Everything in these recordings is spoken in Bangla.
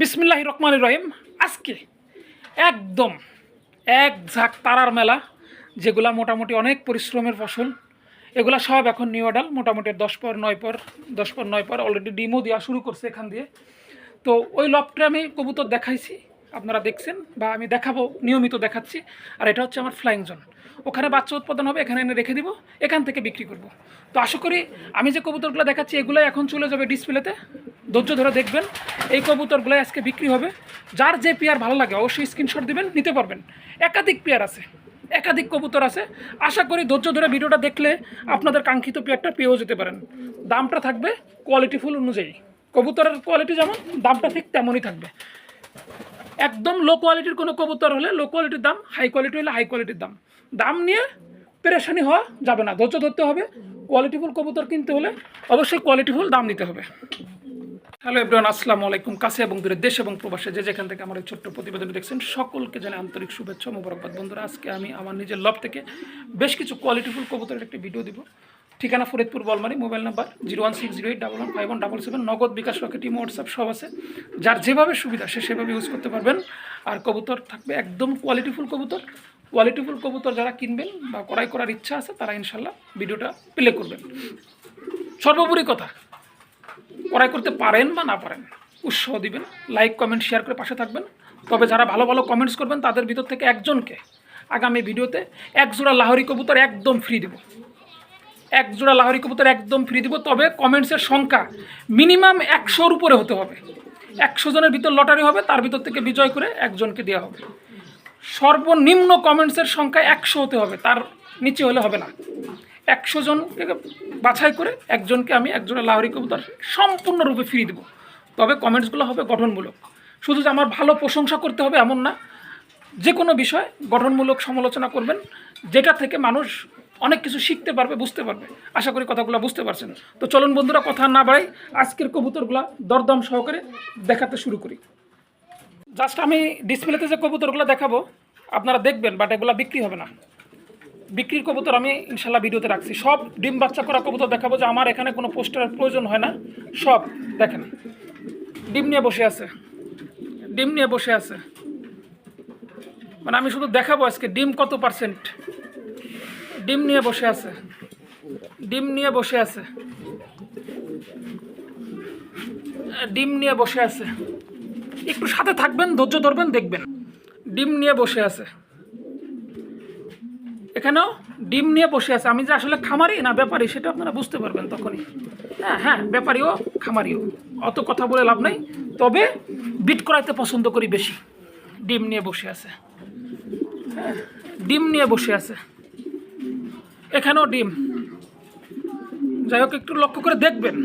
বিসমিল্লাহ রহমান রহিম। আজকে একদম এক ঝাঁক তারার মেলা, যেগুলা মোটামুটি অনেক পরিশ্রমের ফসল। এগুলা সব এখন নিউ অর্ডাল মোটামুটি দশ পর, নয় পর, দশ পর, নয় পর অলরেডি ডিমও দেওয়া শুরু করছে এখান দিয়ে। তো ওই লবটা আমি কবুতর দেখাইছি। আপনারা দেখছেন বা আমি দেখাবো, নিয়মিত দেখাচ্ছি। আর এটা হচ্ছে আমার ফ্লাইং জোন ওখানে বাচ্চা উৎপাদন হবে, এখানে এনে রেখে দিব, এখান থেকে বিক্রি করব। তো আশা করি আমি যে কবুতরগুলো দেখাচ্ছি, এগুলোই এখন চলে যাবে ডিসপ্লেতে ধৈর্য ধরে দেখবেন, এই কবুতরগুলো আজকে বিক্রি হবে। যার যে পেয়ার ভালো লাগে, অবশ্যই স্ক্রিনশট দিবেন, নিতে পারবেন। একাধিক পেয়ার আছে, একাধিক কবুতর আছে। আশা করি ধৈর্য ধরে ভিডিওটা দেখলে আপনাদের কাঙ্ক্ষিত পেয়ারটা পেয়েও যেতে পারেন। দামটা থাকবে কোয়ালিটিফুল অনুযায়ী। কবুতরের কোয়ালিটি যেমন, দামটা ঠিক তেমনই থাকবে। একদম লো কোয়ালিটির কোনো কবুতর হলে লো কোয়ালিটির দাম হাই কোয়ালিটি হলে হাই কোয়ালিটির দাম। দাম নিয়ে পেরেশানি হওয়া যাবে না, ধৈর্য ধরতে হবে। কোয়ালিটিফুল কবুতর কিনতে হলে অবশ্যই কোয়ালিটিফুল দাম নিতে হবে। হ্যালো এভরিওয়ান আসসালামু আলাইকুম। কাছে এবং দূরে দেশ এবং প্রবাসে যে যেখান থেকে আমার এই ছোট্ট প্রতিবেদন দেখছেন, সকলকে জানে আন্তরিক শুভেচ্ছা মোবারকবাদ। বন্ধুরা, আজকে আমি আমার নিজের লব থেকে বেশ কিছু কোয়ালিটিফুল কবুতরের একটি ভিডিও দিব। ঠিকানা Faridpur, Bolmari, mobile number zero one six zero eight double one five one double seven, Nagad bKash Rocket imo WhatsApp সব আছে। যার যেভাবে সুবিধা, সে সেভাবে ইউজ করতে পারবেন। আর কবুতর থাকবে একদম কোয়ালিটিফুল কবুতর। কোয়ালিটিফুল কবুতর যারা কিনবেন বা ক্রয় করার ইচ্ছা আছে, তারা ইনশাল্লাহ ভিডিওটা প্লে করবেন। সর্বোপরি কথা, ক্রয় করতে পারেন বা না পারেন উৎসাহ দিবেন। লাইক কমেন্ট শেয়ার করে পাশে থাকবেন। তবে যারা ভালো ভালো কমেন্টস করবেন, তাদের ভিতর থেকে একজনকে আগামী ভিডিওতে এক জোড়া লাহরি কবুতর একদম ফ্রি দেব। এক জোড়া লাহরি কবুতর একদম ফ্রি দিব, তবে কমেন্টসের সংখ্যা মিনিমাম একশোর উপরে হতে হবে। একশো জনের ভিতর লটারি হবে, তার ভিতর থেকে বিজয় করে একজনকে দেওয়া হবে। সর্বনিম্ন কমেন্টসের সংখ্যা একশো হতে হবে, তার নিচে হলে হবে না। একশো জনকে বাছাই করে একজনকে আমি একজনের লাহরি কবুতর সম্পূর্ণরূপে ফ্রি দেবো। তবে কমেন্টসগুলো হবে গঠনমূলক। শুধু যে আমার ভালো প্রশংসা করতে হবে এমন না যে কোনো বিষয় গঠনমূলক সমালোচনা করবেন, যেটা থেকে মানুষ অনেক কিছু শিখতে পারবে, বুঝতে পারবে। আশা করি কথাগুলো বুঝতে পারছেন। তো চলুন বন্ধুরা, কথা না বাড়াই, আজকের কবুতরগুলো দরদাম সহকারে দেখাতে শুরু করি। জাস্ট আমি ডিসপ্লেতে যে কবুতরগুলো দেখাবো, আপনারা দেখবেন বাট এগুলো বিক্রি হবে না। বিক্রির কবুতর আমি ইনশাল্লাহ ভিডিওতে রাখছি। সব ডিম বাচ্চা করা কবুতর দেখাবো যে আমার এখানে কোনো পোস্টারের প্রয়োজন হয় না। সব দেখেন। ডিম নিয়ে বসে আছে। ডিম নিয়ে বসে আছে। মানে আমি শুধু দেখাবো আজকে ডিম কত পার্সেন্ট ডিম নিয়ে বসে আছে। ডিম নিয়ে বসে আছে। ডিম নিয়ে বসে আছে। একটু সাথে থাকবেন ধৈর্য ধরবেন দেখবেন। ডিম নিয়ে বসে আছে। এখানেও ডিম নিয়ে বসে আছে। আমি যে আসলে খামারি না ব্যাপারী সেটা আপনারা বুঝতে পারবেন তখনই। হ্যাঁ হ্যাঁ ব্যাপারীও খামারিও। অত কথা বলে লাভ নেই। তবে বিট করাইতে পছন্দ করি বেশি। ডিম নিয়ে বসে আছে। হ্যাঁ, ডিম নিয়ে বসে আছে। এখানেও ডিম। যাই হোক, একটু লক্ষ্য করে দেখবেন।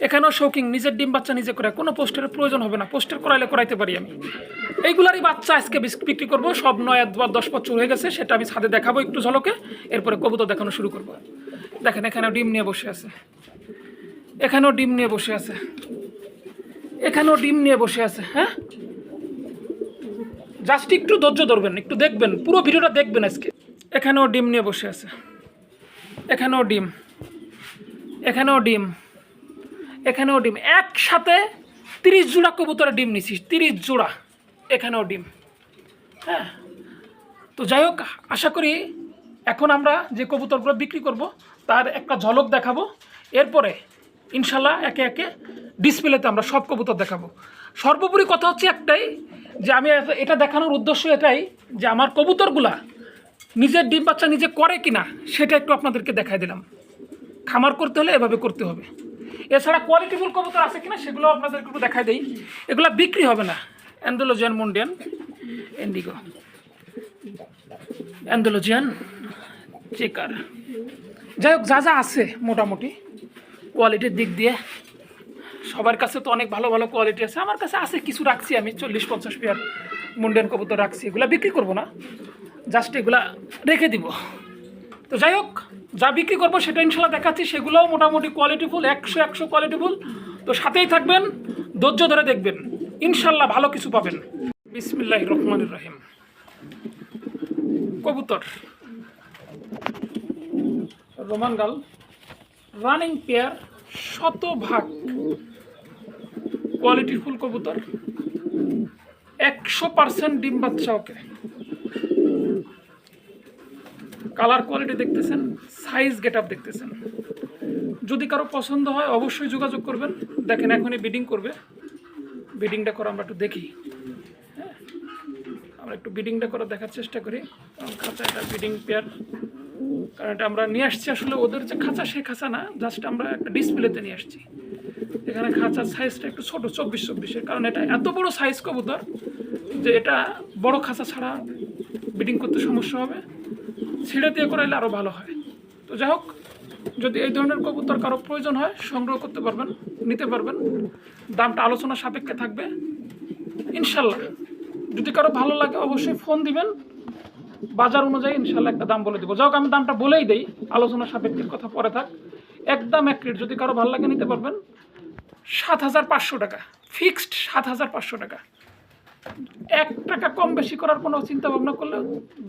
এখানেও শৌকিং নিজের ডিম বাচ্চা নিজে করে। কোনো পোস্টারের প্রয়োজন হবে না। পোস্টার করাইলে করাইতে পারি আমি। এইগুলারই বাচ্চা আজকে বিক্রি করব। সব নয় বা দশ বছর হয়ে গেছে। সেটা আমি ছাদে দেখাবো একটু ঝলকে। এরপরে কবুতর দেখানো শুরু করব। দেখেন, এখানেও ডিম নিয়ে বসে আছে। এখানেও ডিম নিয়ে বসে আছে। এখানেও ডিম নিয়ে বসে আছে হ্যাঁ? জাস্ট একটু ধৈর্য ধরবেন, একটু দেখবেন। পুরো ভিডিওটা দেখবেন আজকে। এখানেও ডিম নিয়ে বসে আছে। এখানেও ডিম। এখানেও ডিম। এখানেও ডিম। একসাথে তিরিশ জোড়া কবুতরের ডিম নিছি তিরিশ জোড়া। এখানেও ডিম। হ্যাঁ? তো যাই হোক, আশা করি এখন আমরা যে কবুতরগুলো বিক্রি করব, তার একটা ঝলক দেখাবো। এরপরে ইনশাল্লাহ একে একে ডিসপ্লেতে আমরা সব কবুতর দেখাবো। সর্বোপরি কথা হচ্ছে একটাই, যে আমি এটা দেখানোর উদ্দেশ্য এটাই যে আমার কবুতরগুলা নিজের ডিম বাচ্চা নিজে করে কি না সেটা একটু আপনাদেরকে দেখাই দিলাম। খামার করতে হলে এভাবে করতে হবে। এছাড়া কোয়ালিটিফুল কবুতর আছে কিনা সেগুলো আপনাদেরকে একটু দেখাই দেই। এগুলো বিক্রি হবে না। অ্যান্ডোলোজিয়ান মুন্ডিয়ান এন্ডিগো অ্যান্ডোলোজিয়ান চেকার যাই হোক, যা যা আছে মোটামুটি কোয়ালিটির দিক দিয়ে। সবার কাছে তো অনেক ভালো ভালো কোয়ালিটি আছে। আমার কাছে আছে কিছু রাখছি আমি, চল্লিশ পঞ্চাশ পেয়ার মুন্ডিয়ান কবুতর রাখছি। এগুলো বিক্রি করব না। জাস্ট এগুলা রেখে দিব। তো যাই হোক, যা বিক্রি করব সেটা ইনশাল্লাহ দেখাচ্ছি, সেগুলোও মোটামুটি কোয়ালিটিফুল একশো একশো কোয়ালিটিফুল তো সাথেই থাকবেন, ধৈর্য ধরে দেখবেন, ইনশাল্লাহ ভালো কিছু পাবেন। বিসমিল্লাহ রহমান রহিম। কবুতর। রোমান গাল রানিং পেয়ার শতভাগ কোয়ালিটিফুল কবুতর। একশো পার্সেন্ট ডিম বাচ্চা ওকে। কালার কোয়ালিটি দেখতেছেন সাইজ গেট আপ দেখতেছেন। যদি কারও পছন্দ হয়, অবশ্যই যোগাযোগ করবেন। দেখেন, এখনই বিডিং করবে। বিডিংটা করে আমরা একটু দেখি। হ্যাঁ? আমরা একটু বিডিংটা করে দেখার চেষ্টা করি। কারণ খাঁচা এটা বিডিং পেয়ার কারণ এটা আমরা নিয়ে আসছি আসলে ওদের যে খাঁচা সে খাঁচা না। জাস্ট আমরা একটা ডিসপ্লেতে নিয়ে আসছি। এখানে খাঁচার সাইজটা একটু ছোট, চব্বিশ চব্বিশের। কারণ এটা এত বড় সাইজ কবুতর যে এটা বড় খাঁচা ছাড়া বিডিং করতে সমস্যা হবে। ছিঁড়ে দিয়ে করাইলে আরও ভালো হয়। তো যাই হোক, যদি এই ধরনের কবুতর কারও প্রয়োজন হয়, সংগ্রহ করতে পারবেন, নিতে পারবেন। দামটা আলোচনা সাপেক্ষে থাকবে। ইনশাল্লাহ। যদি কারও ভালো লাগে, অবশ্যই ফোন দিবেন। বাজার অনুযায়ী ইনশাল্লাহ একটা দাম বলে দেবো। যাই আমি দামটা বলেই দিই। আলোচনা সাপেক্ষের কথা পরে থাক। একদম এক রেট যদি কারও ভালো লাগে, নিতে পারবেন। সাত হাজার পাঁচশো টাকা। ফিক্সড সাত হাজার পাঁচশো টাকা। এক টাকা কম বেশি করার কোনো চিন্তা ভাবনা করলে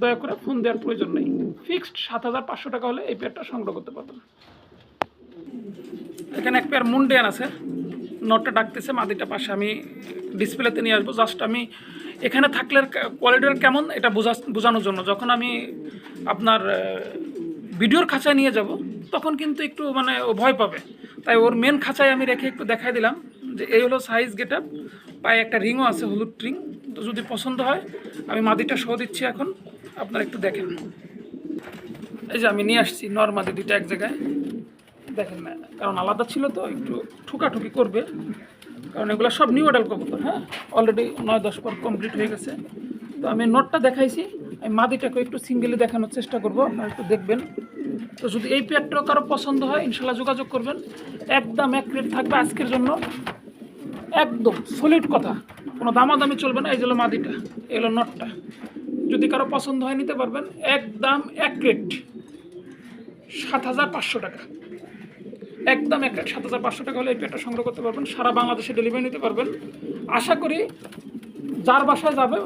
দয়া করে ফোন দেওয়ার প্রয়োজন নেই। ফিক্সড সাত হাজার পাঁচশো টাকা হলে এই পেয়ারটা সংগ্রহ করতে পারবেন। এখানে এক পেয়ার মুন্ডিয়ান আছে। নটটা ডাকতেছে, মাদিটা পাশে আমি ডিসপ্লেতে নিয়ে আসব। জাস্ট আমি এখানে থাকলে কোয়ালিটির কেমন এটা বোঝা বোঝানোর জন্য। যখন আমি আপনার ভিডিওর খাঁচায় নিয়ে যাব, তখন কিন্তু একটু মানে ও ভয় পাবে। তাই ওর মেন খাঁচায় আমি রেখে একটু দেখাই দিলাম যে এই হলো সাইজ গেট আপ পায়ে একটা রিংও আছে, হলুদ রিং। তো যদি পছন্দ হয়, আমি মাদিটা শো দিচ্ছি এখন। আপনারা একটু দেখেন। এই যে আমি নিয়ে আসছি নর্মাদি দুইটা এক জায়গায়। দেখেন না, কারণ আলাদা ছিল তো, একটু ঠুকাঠুকি করবে। কারণ এগুলো সব নিউ মডেল কবুতর হ্যাঁ? অলরেডি নয়, দশ পর কমপ্লিট হয়ে গেছে। তো আমি নোটটা দেখাইছি, আমি মাদিটাকে একটু সিঙ্গেলি দেখানোর চেষ্টা করব, আপনারা একটু দেখবেন। তো যদি এই পেয়ারটাও কারও পছন্দ হয়, ইনশাল্লাহ যোগাযোগ করবেন। একদম এক থাকবে আজকের জন্য। একদম সলিড কথা। কোনো দামাদামি চলবে না, এই হলো মাদিটা, এই হলো নটটা যদি কারও পছন্দ হয় নিতে পারবেন একদম এক রেট সাত হাজার পাঁচশো টাকা। একদম এক সাত হাজার পাঁচশো টাকা হলে এই পেয়ারটা সংগ্রহ করতে পারবেন, সারা বাংলাদেশে ডেলিভারি নিতে পারবেন। আশা করি যার বাসায় যাবে,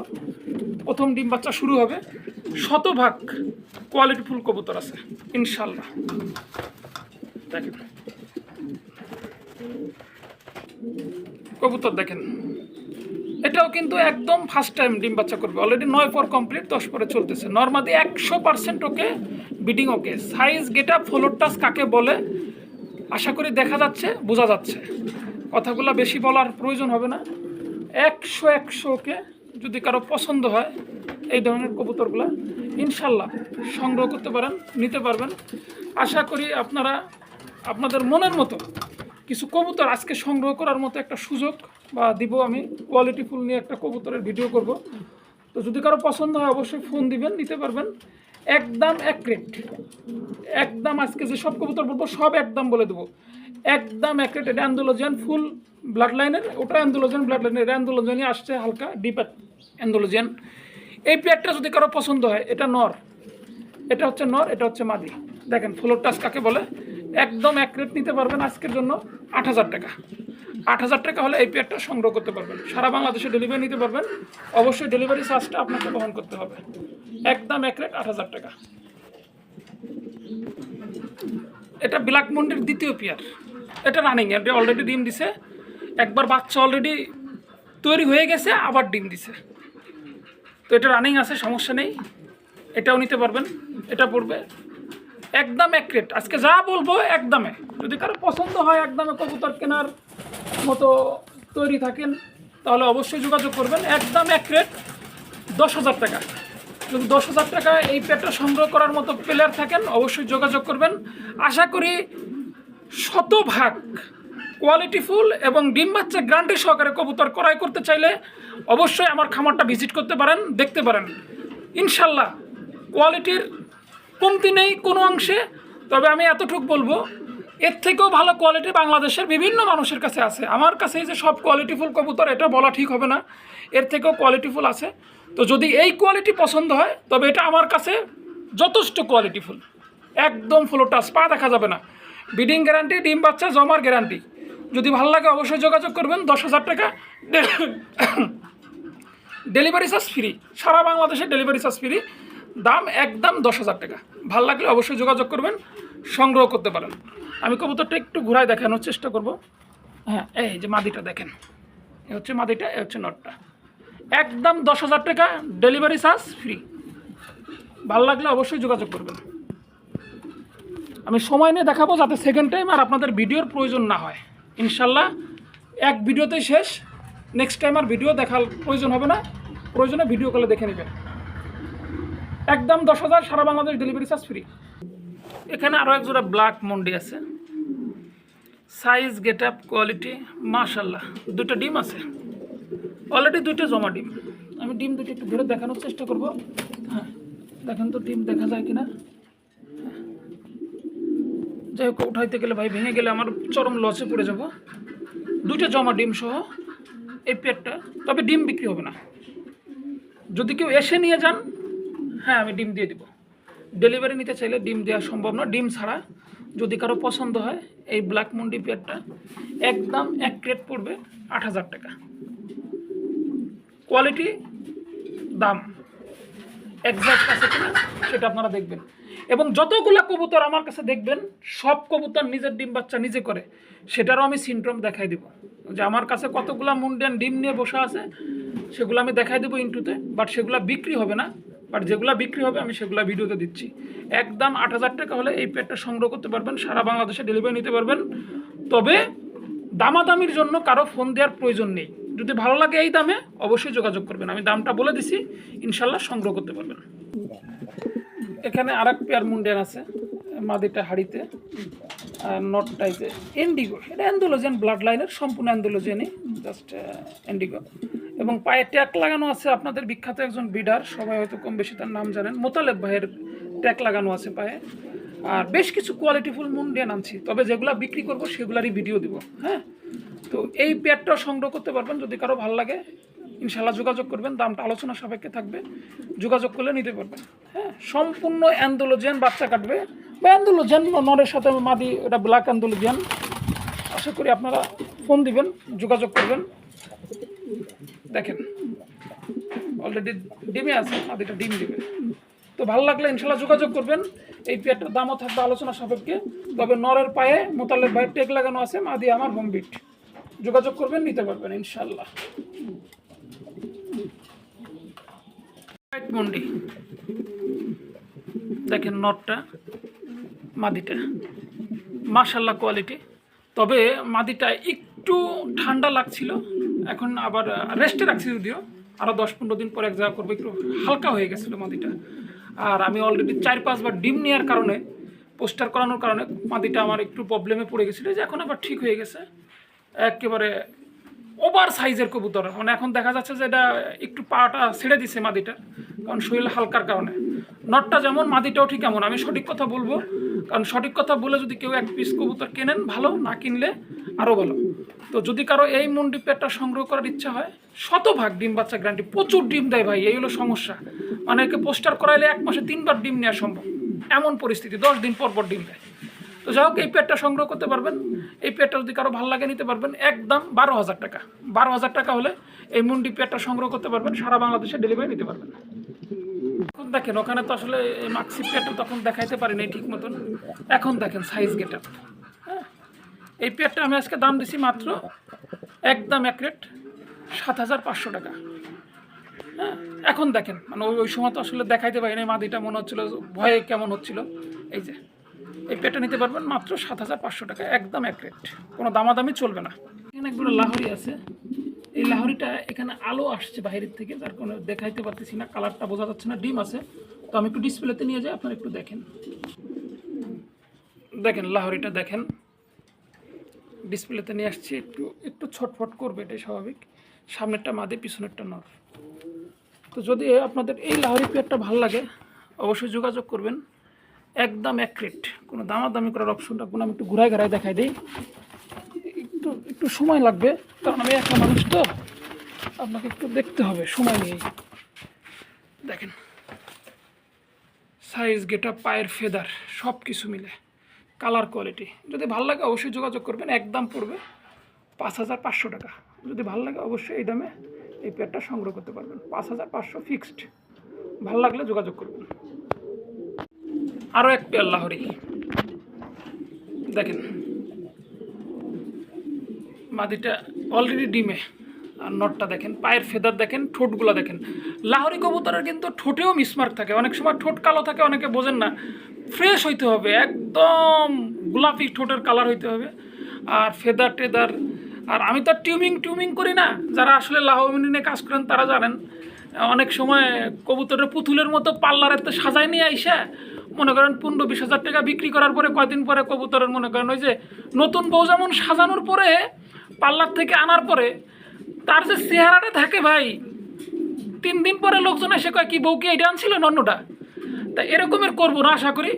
প্রথম ডিম বাচ্চা শুরু হবে, শতভাগ কোয়ালিটিফুল কবুতর আছে ইনশাল্লাহ দেখেন কবুতর দেখেন। এটাও কিন্তু একদম ফার্স্ট টাইম ডিম বাচ্চা করবে। অলরেডি নয় পর কমপ্লিট দশ পরে চলতেছে। নর্মালি একশো percent okay bidding okay size get floor touch কাকে বলে? আশা করি দেখা যাচ্ছে, বোঝা যাচ্ছে। কথাগুলো বেশি বলার প্রয়োজন হবে না। একশো একশো ওকে যদি কারও পছন্দ হয়, এই ধরনের কবুতরগুলো ইনশাল্লাহ সংগ্রহ করতে পারেন, নিতে পারবেন। আশা করি আপনারা আপনাদের মনের মতো কিছু কবুতর আজকে সংগ্রহ করার মতো একটা সুযোগ বা দিব আমি কোয়ালিটি ফুল নিয়ে একটা কবুতরের ভিডিও করব। তো যদি কারও পছন্দ হয়, অবশ্যই ফোন দিবেন, নিতে পারবেন। একদম এক রেট একদম আজকে যে সব কবুতর বলব, সব একদম বলে দেবো। একদম এক রেট এটা অ্যান্ডোলজিয়ান ফুল ব্লাড লাইনের ওটা অ্যান্ডোলজিয়ান ব্লাড লাইনের অ্যান্ডোলজিয়ানই আসছে হালকা ডিপ অ্যান্ডোলজিয়ান। এই পেয়ারটা যদি কারও পছন্দ হয়, এটা নর। এটা হচ্ছে নর, এটা হচ্ছে মাদি। দেখেন ফ্লোর টাচ কাকে বলে? একদম এক রেট নিতে পারবেন আজকের জন্য আট হাজার টাকা। আট হাজার টাকা হলে এই পেয়ারটা সংগ্রহ করতে পারবেন। সারা বাংলাদেশে ডেলিভারি নিতে পারবেন। অবশ্যই ডেলিভারি চার্জটা আপনাকে বহন করতে হবে। একদম এক রেট আট হাজার টাকা। এটা ব্ল্যাক মন্ডের দ্বিতীয় পেয়ার এটা রানিং এটা অলরেডি ডিম দিছে। একবার বাচ্চা অলরেডি তৈরি হয়ে গেছে, আবার ডিম দিছে। তো এটা রানিং আছে, সমস্যা নেই। এটাও নিতে পারবেন। এটা পড়বে। একদম এক রেট আজকে যা বলব একদমে। যদি কারও পছন্দ হয় একদমে কবুতর কেনার মতো তৈরি থাকেন, তাহলে অবশ্যই যোগাযোগ করবেন। একদম এক রেট দশ হাজার টাকা। যদি দশ হাজার টাকা এই পেটটা সংগ্রহ করার মতো প্লেয়ার থাকেন, অবশ্যই যোগাযোগ করবেন। আশা করি শতভাগ কোয়ালিটিফুল এবং ডিম বাচ্চা গ্রান্টি সহকারে কবুতর ক্রয় করতে চাইলে অবশ্যই আমার খামারটা ভিজিট করতে পারেন, দেখতে পারেন। ইনশাল্লাহ কোয়ালিটির কমতি নেই কোনো অংশে। তবে আমি এতটুকু বলব, এর থেকেও ভালো কোয়ালিটি বাংলাদেশের বিভিন্ন মানুষের কাছে আছে। আমার কাছে যে সব কোয়ালিটিফুল কবুতর, এটা বলা ঠিক হবে না। এর থেকেও কোয়ালিটিফুল আছে। তো যদি এই কোয়ালিটি পছন্দ হয়, তবে এটা আমার কাছে যথেষ্ট কোয়ালিটিফুল একদম ফুলো টাচ পা দেখা যাবে না। বিডিং গ্যারান্টি ডিম বাচ্চা, জমার গ্যারান্টি যদি ভালো লাগে অবশ্যই যোগাযোগ করবেন, দশ হাজার টাকা। ডেলিভারি চার্জ ফ্রি সারা বাংলাদেশে ডেলিভারি চার্জ ফ্রি দাম একদম দশ হাজার টাকা। ভালো লাগলে অবশ্যই যোগাযোগ করবেন, সংগ্রহ করতে পারেন। আমি কবুতরটা একটু ঘুরায় দেখানোর চেষ্টা করব। হ্যাঁ এই যে মাদিটা দেখেন। এ হচ্ছে মাদিটা, এ হচ্ছে নটটা। একদম দশ হাজার টাকা ডেলিভারি চার্জ ফ্রি ভালো লাগলে অবশ্যই যোগাযোগ করবেন। আমি সময় নিয়ে দেখাবো যাতে সেকেন্ড টাইম আর আপনাদের ভিডিওর প্রয়োজন না হয়। ইনশাল্লাহ, এক ভিডিওতেই শেষ। নেক্সট টাইম আর ভিডিও দেখার প্রয়োজন হবে না। প্রয়োজনে ভিডিও কলে দেখে নেবেন। একদম দশ হাজার সারা বাংলাদেশ ডেলিভারি চার্জ ফ্রি এখানে আরও এক জোড়া ব্ল্যাক মন্ডি আছে। সাইজ গেট আপ কোয়ালিটি মাশাল্লাহ দুটো ডিম আছে। অলরেডি দুইটা জমা ডিম। আমি ডিম দুটো একটু ধরে দেখানোর চেষ্টা করব। হ্যাঁ দেখেন তো ডিম দেখা যায় কিনা। হ্যাঁ। যাই হোক, উঠাইতে গেলে ভাই ভেঙে গেলে আমার চরম লসে পড়ে যাব। দুইটা জমা ডিম সহ এই পেটটা। তবে ডিম বিক্রি হবে না। যদি কেউ এসে নিয়ে যান হ্যাঁ আমি ডিম দিয়ে দিব। ডেলিভারি নিতে চাইলে ডিম দেওয়া সম্ভব না ডিম ছাড়া যদি কারও পছন্দ হয়, এই ব্ল্যাক মন্ডি পেয়ারটা একদম এক ক্রেট পড়বে আট হাজার টাকা। কোয়ালিটি দাম একজ্যাক্ট আছে কিনা সেটা আপনারা দেখবেন। এবং যতগুলো কবুতর আমার কাছে দেখবেন, সব কবুতর নিজের ডিম বাচ্চা নিজে করে, সেটারও আমি সিনড্রোম দেখাই দিব। যে আমার কাছে কতগুলা মুন্ডিয়ান ডিম নিয়ে বসে আছে, সেগুলো আমি দেখাই দেবো ইন্টুতে বাট সেগুলো বিক্রি হবে না। বাট যেগুলো বিক্রি হবে আমি সেগুলো ভিডিওতে দিচ্ছি। একদম আট হাজার টাকা হলে এই পেটটা সংগ্রহ করতে পারবেন সারা বাংলাদেশে ডেলিভারি নিতে পারবেন। তবে দামাদামির জন্য কারও ফোন দেওয়ার প্রয়োজন নেই। যদি ভালো লাগে এই দামে অবশ্যই যোগাযোগ করবেন। আমি দামটা বলে দিছি ইনশাল্লাহ সংগ্রহ করতে পারবেন। এখানে আর এক পেয়ার মুন্ডিয়ান আছে মাদিটা হাড়িতে আর নট টাইপে এন্ডিগো এটা অ্যান্ডোলোজেন ব্লাড লাইনের সম্পূর্ণ অ্যান্ডোলোজেনই জাস্ট এন্ডিগো এবং পায়ে ট্যাক লাগানো আছে আপনাদের বিখ্যাত একজন বিডার, সবাই হয়তো কম বেশি তার নাম জানেন, মোতালেব ভাইয়ের ট্যাক লাগানো আছে পায়ে। আর বেশ কিছু কোয়ালিটিফুল মুন্ডিয়ান আনছি তবে যেগুলো বিক্রি করব সেগুলারই ভিডিও দিব হ্যাঁ? তো এই পেয়ারটাও সংগ্রহ করতে পারবেন যদি কারও ভালো লাগে ইনশাল্লাহ যোগাযোগ করবেন, দামটা আলোচনা সাপেক্ষে থাকবে, যোগাযোগ করলে নিতে পারবেন হ্যাঁ? সম্পূর্ণ অ্যান্ডোলোজেন বাচ্চা কাটবে, বা অ্যান্ডোলোজেন নরের সাথে মাদি, এটা ব্ল্যাক অ্যান্ডোলোজেন আশা করি আপনারা ফোন দিবেন, যোগাযোগ করবেন। দেখেন অলরেডি ডিমে আছে মাদিটা ডিম দিবে। তো ভালো লাগলে ইনশাল্লাহ যোগাযোগ করবেন। এই পেয়ারটার দামও থাকবে আলোচনা সাপেক্ষে, তবে নরের পায়ে মোতালের ভাইয়ের টেক লাগানো আছে, মাদি আমার হোমবিট যোগাযোগ করবেন, নিতে পারবেন ইনশাল্লাহ। মন্ডি। দেখেন নটটা, মাদিটা। মাশাল্লাহ কোয়ালিটি তবে মাদিটা একটু ঠান্ডা লাগছিল। এখন আবার রেস্টে রাখছি যদিও। আরও দশ পনেরো দিন পর এক জায়গা করব, একটু হালকা হয়ে গেছিল মাদিটা। আর আমি অলরেডি চার পাঁচবার ডিম নেওয়ার কারণে, পোস্টার করানোর কারণে মাদিটা আমার একটু প্রবলেমে পড়ে গেছিল। যে এখন আবার ঠিক হয়ে গেছে। একেবারে ওভার সাইজের কবুতর। মানে এখন দেখা যাচ্ছে যে এটা একটু পাটা ছেড়ে দিছে মাদিটা, কারণ শরীর হালকার কারণে। নটটা যেমন মাদিটাও ঠিক এমন। আমি সঠিক কথা বলব, কারণ সঠিক কথা বলে যদি কেউ এক পিস কবুতর কেনেন, ভালো। না কিনলে আরও ভালো। তো যদি কারও এই মুন্ডি পেটটা সংগ্রহ করার ইচ্ছা হয়, শতভাগ ডিম বাচ্চা গ্যারান্টি, প্রচুর ডিম দেয় ভাই, এই হলো সমস্যা। মানে একে পোস্টার করাইলে এক মাসে তিনবার ডিম নেওয়া সম্ভব। এমন পরিস্থিতি, দশ দিন পর পর ডিম দেয়। তো যাই হোক, এই পেটটা সংগ্রহ করতে পারবেন। এই পেটটা যদি কারও ভালো লাগে নিতে পারবেন, একদম বারো হাজার টাকা। বারো হাজার টাকা হলে এই মুন্ডি পেটটা সংগ্রহ করতে পারবেন, সারা বাংলাদেশে ডেলিভারি নিতে পারবেন। এখন দেখেন, ওখানে তো আসলে মাক্সি পেটটা তখন দেখাইতে পারিনি ঠিক মতন। এখন দেখেন সাইজ গেট এই পেটটা আমি আজকে দাম দিছি মাত্র একদম এক রেট সাত হাজার পাঁচশো টাকা। হ্যাঁ এখন দেখেন মানে ওই ওই সময় তো আসলে দেখাইতে পারিনি মাদিটা মনে হচ্ছিল, ভয়ে কেমন হচ্ছিল। এই যে, এই পেটটা নিতে পারবেন মাত্র সাত হাজার পাঁচশো টাকা, একদম এক রেট কোনো দামাদামি চলবে না। এখানে একগুলো লাহরি আছে। এই লাহরিটা এখানে আলো আসছে বাইরের থেকে, যার কোনো দেখাইতে পারতেছি না, কালারটা বোঝা যাচ্ছে না, ডিম আছে। তো আমি একটু ডিসপ্লেতে নিয়ে যাই, আপনারা একটু দেখেন। দেখেন লাহরিটা দেখেন। ডিসপ্লেতে নিয়ে আসছি, একটু একটু ছটফট করবে, এটাই স্বাভাবিক। সামনেরটা মাদে, পিছনেরটা নর। তো যদি আপনাদের এই লাহরি পেয়ারটা ভালো লাগে, অবশ্যই যোগাযোগ করবেন। একদম এক রেট কোনো দামাদামি করার অপশনটা কোনো আমি একটু ঘুরাই ঘুরাই দেখাই দিই। একটু একটু সময় লাগবে, কারণ আমি একটা মানুষ তো। আপনাকে একটু দেখতে হবে, সময় নিয়ে। দেখেন সাইজ গেটা পায়ের ফেদার সব কিছু মিলে। Colour quality. যদি ভালো লাগে অবশ্যই যোগাযোগ করবেন একদম পড়বে পাঁচ হাজার পাঁচশো টাকা। যদি ভালো লাগে অবশ্যই এই দামে এই পেয়ারটা সংগ্রহ করতে পারবেন, পাঁচ হাজার পাঁচশো ফিক্সড। ভালো লাগলে যোগাযোগ করবেন। আরও এক পেয়ার লাহরি। দেখেন, মাদিটা অলরেডি ডিমে। আর নটটা দেখেন, পায়ের ফেদার দেখেন, ঠোঁটগুলো দেখেন। লাহরি কবুতরের কিন্তু ঠোঁটেও মিসমার্ক থাকে। অনেক সময় ঠোঁট কালো থাকে, অনেকে বোঝেন না। ফ্রেশ হইতে হবে, একদম গোলাপি ঠোঁটের কালার হইতে হবে। আর ফেদার টেদার আর আমি তো টিউমিং টিউমিং করি না। যারা আসলে লাহমিনে কাজ করেন, তারা জানেন, অনেক সময় কবুতরের পুতুলের মতো পার্লারের তো সাজায় নিয়ে আইসা, মনে করেন পনেরো বিশ হাজার টাকা বিক্রি করার পরে কয়দিন পরে কবুতরের মনে করেন ওই যে নতুন বউ যেমন সাজানোর পরে, পার্লার থেকে আনার পরে, তার যে চেহারাটা থাকে ভাই, তিন দিন পরে লোকজন এসে কয়, কি বউ কি এটা আনছিল নন্নটা? তা এরকমের করব না, আশা করি।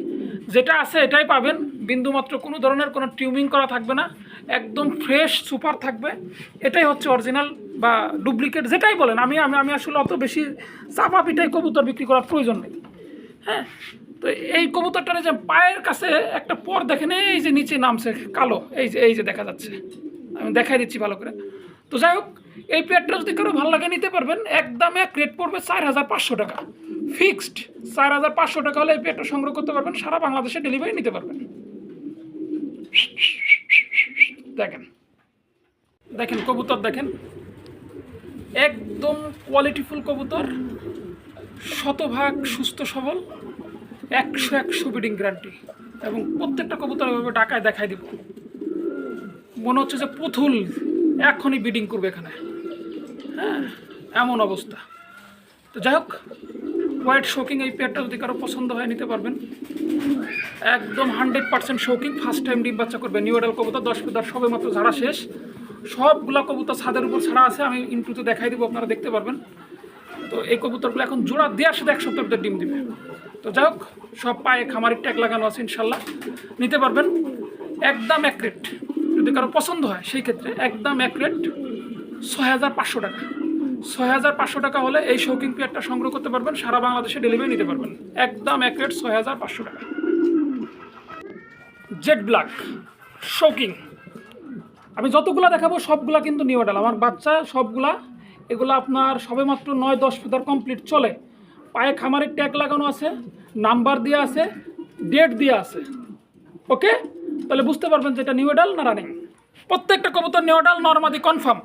যেটা আছে এটাই পাবেন। বিন্দুমাত্র কোনো ধরনের কোনো টিউমিং করা থাকবে না। একদম ফ্রেশ, সুপার থাকবে। এটাই হচ্ছে অরিজিনাল বা ডুপ্লিকেট, যেটাই বলেন। আমি আমি আমি আসলে অত বেশি চাপা পিঠাই কবুতর বিক্রি করার প্রয়োজন নেই। হ্যাঁ? তো এই কবুতরটার যে পায়ের কাছে একটা পর দেখেন, এই যে নিচে নামছে, কালো। এই যে এই যে দেখা যাচ্ছে। আমি দেখাই দিচ্ছি ভালো করে। তো যাই হোক, এই পেয়ারটা যদি কারও ভালো লাগে, নিতে পারবেন। একদম এক রেট পড়বে চার হাজার পাঁচশো টাকা। ফিক্সড। চার হাজার পাঁচশো টাকা হলে এই পেয়ারটা সংগ্রহ করতে পারবেন, সারা বাংলাদেশে ডেলিভারি নিতে পারবেন। দেখেন। দেখেন, কবুতর দেখেন। একদম কোয়ালিটিফুল কবুতর, শতভাগ সুস্থ, সবল, একশো একশো বিডিং গ্যারান্টি এবং প্রত্যেকটা কবুতর এভাবে ডাকায় দেখাই দিব। মনে হচ্ছে যে পুতুল এখনই বিডিং করবে এখানে। হ্যাঁ এমন অবস্থা। তো যাই হোক হোয়াইট শোকিং এই পেয়ারটা যদি কারও পছন্দ হয়, নিতে পারবেন। একদম hundred percent shocking first time ডিম বাচ্চা করবে। নিউ এডাল কবুতর, দশ পিতার সবে মাত্র ঝাড়া শেষ। সবগুলা কবুতর ছাদের উপর ছাড়া আছে, আমি ইন্টুতে দেখাই দেবো, আপনারা দেখতে পারবেন। তো এই কবুতরগুলো এখন জোড়া দেওয়ার সাথে এক সপ্তাহ ডিম দিবে। তো যাই হোক, সব পায়ে খামারের ট্যাগ লাগানো আছে, ইনশাল্লাহ। নিতে পারবেন। একদম এক রেট যদি কারও পছন্দ হয়, সেই ক্ষেত্রে একদম এক রেট ছয় হাজার পাঁচশো টাকা। ছয় হাজার পাঁচশো টাকা হলে এই শৌকিং পেয়ারটা সংগ্রহ করতে পারবেন, সারা বাংলাদেশে ডেলিভারি নিতে পারবেন। একদম এক রেট ছয় হাজার পাঁচশো টাকা। জেড ব্ল্যাক শৌকিং আমি যতগুলা দেখাবো, সবগুলা কিন্তু নিউ মডেল আমার বাচ্চা, সবগুলা, এগুলো আপনার সবেমাত্র নয়, দশ ফিটার কমপ্লিট চলে। পায়ে খামারের ট্যাগ লাগানো আছে নাম্বার দেওয়া আছে ডেট দেওয়া আছে। ওকে তাহলে বুঝতে পারবেন যে এটা নিউ এডাল না রানিং প্রত্যেকটা কবুতর নিউ এডাল নর্মাদি কনফার্ম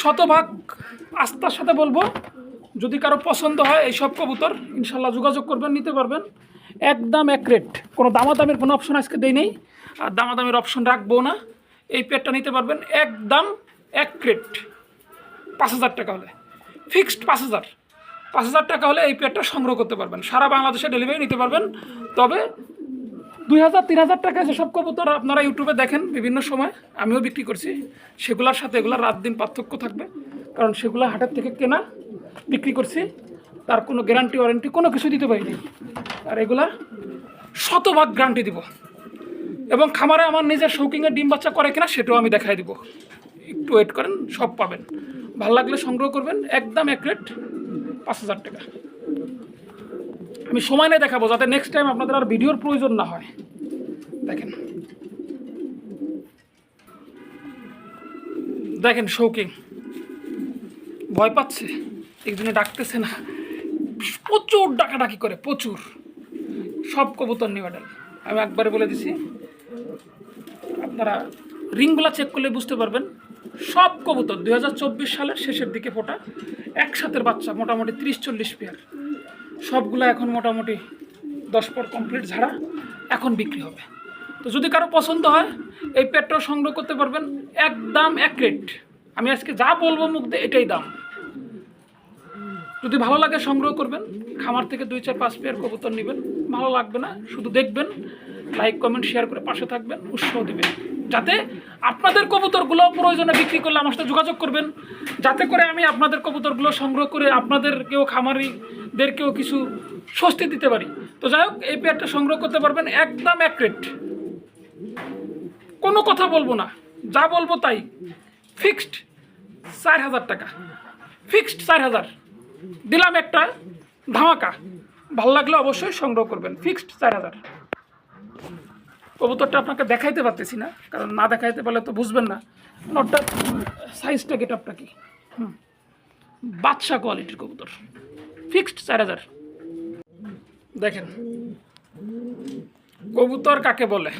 শতভাগ আস্থার সাথে বলব, যদি কারও পছন্দ হয় এই সব কবুতর, ইনশাল্লাহ যোগাযোগ করবেন, নিতে পারবেন। একদম এক রেট কোনো দামাদামির কোনো অপশন আজকে দেই নেই, আর দামাদামির অপশন রাখব না, এই পেটটা নিতে পারবেন, একদম এক রেট পাঁচ হাজার টাকা হলে ফিক্সড পাঁচ হাজার। পাঁচ হাজার টাকা হলে এই পেটটা সংগ্রহ করতে পারবেন। সারা বাংলাদেশে ডেলিভারি নিতে পারবেন, তবে দুই হাজার, তিন হাজার টাকা যেসব কবুতর আপনারা ইউটিউবে দেখেন বিভিন্ন সময়। আমিও বিক্রি করছি। সেগুলোর সাথে এগুলোর রাত দিন পার্থক্য থাকবে। কারণ সেগুলো হাটের থেকে কেনা, বিক্রি করছি। তার কোনো গ্যারান্টি ওয়ারেন্টি কোনো কিছু দিতে পারিনি। আর এগুলা শতভাগ গ্যারান্টি দিব। এবং খামারে আমার নিজের শৌকিংয়ে ডিম বাচ্চা করে কিনা সেটাও আমি দেখাই দিব। একটু ওয়েট করেন, সব পাবেন। ভালো লাগলে সংগ্রহ করবেন। একদম এক রেট পাঁচ হাজার টাকা। আমি সময় নিয়ে দেখাবো যাতে নেক্সট টাইম আপনাদের আর ভিডিওর প্রয়োজন না হয়। দেখেন। দেখেন শৌকিং ভয় পাচ্ছে। একজনে ডাকতেছে না। প্রচুর ডাকাডাকি করে, প্রচুর। সব কবুতর নিবাডাল আমি একবারে বলে দিছি, আপনারা রিংগুলা চেক করলে বুঝতে পারবেন, সব কবুতর দুই হাজার চব্বিশ সালের শেষের দিকে ফোটা, একসাথের বাচ্চা, মোটামুটি ত্রিশ চল্লিশ পেয়ার সবগুলো এখন মোটামুটি দশ পর কমপ্লিট ঝাড়া এখন বিক্রি হবে। তো যদি কারও পছন্দ হয়, এই পেটটাও সংগ্রহ করতে পারবেন একদম এক রেট আমি আজকে যা বলব মুখ দিয়ে এটাই দাম। যদি ভালো লাগে সংগ্রহ করবেন, খামার থেকে দুই চার পাঁচ পেয়ার কবুতর নেবেন, ভালো লাগবে না, শুধু দেখবেন লাইক কমেন্ট শেয়ার করে পাশে থাকবেন, উৎসাহ দেবেন। যাতে আপনাদের কবুতরগুলো প্রয়োজনে বিক্রি করলে আমার সাথে যোগাযোগ করবেন। যাতে করে আমি আপনাদের কবুতরগুলো সংগ্রহ করে আপনাদেরকেও, খামারিদেরকেও কিছু স্বস্তি দিতে পারি। তো যাই হোক, এই পেয়ারটা সংগ্রহ করতে পারবেন একদম এক রেট কোনো কথা বলব না। যা বলব তাই। ফিক্সড চার হাজার টাকা। ফিক্সড চার হাজার। দিলাম একটা ধামাকা। ভালো লাগলে অবশ্যই সংগ্রহ করবেন। ফিক্সড চার হাজার। কবুতরটা আপনাকে দেখাইতে পারতেছি না, কারণ না দেখাইতে পারলে তো বুঝবেন না। নটটা, সাইজটা গেট আপটা কি? হুম। বাদশা কোয়ালিটির কবুতর। ফিক্সড চার হাজার। দেখেন। কবুতর কাকে বলে?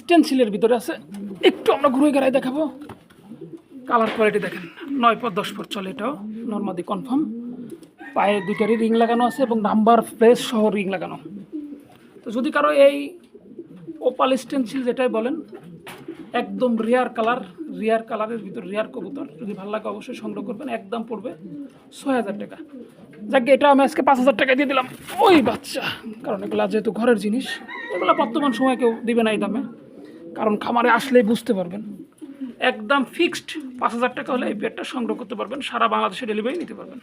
স্টেনসিলের ভিতরে আছে। একটু আমরা ঘুরে গেড়াই দেখাবো। কালার কোয়ালিটি দেখেন। নয় পর দশ পর চলে এটাও। নর্মাদি কনফার্ম পায়ে দুইটারই রিং লাগানো আছে এবং নাম্বার প্লেস সহ রিং লাগানো। তো যদি কারও এই ওপাল স্টেন্সিল যেটাই বলেন, একদম রিয়ার কালার রিয়ার কালারের ভিতর রিয়ার কবুতর, যদি ভালো লাগে অবশ্যই সংগ্রহ করবেন, একদম পড়বে ছয় হাজার টাকা। যাক এটা আমি আজকে পাঁচ হাজার টাকা দিয়ে দিলাম। ওই বাচ্চা, কারণ এগুলো যেহেতু ঘরের জিনিস, এগুলো বর্তমান সময় কেউ দিবে না এই দামে। কারণ খামারে আসলেই বুঝতে পারবেন। একদম ফিক্সড পাঁচ হাজার টাকা হলে এই পেটটা সংগ্রহ করতে পারবেন, সারা বাংলাদেশে ডেলিভারি নিতে পারবেন।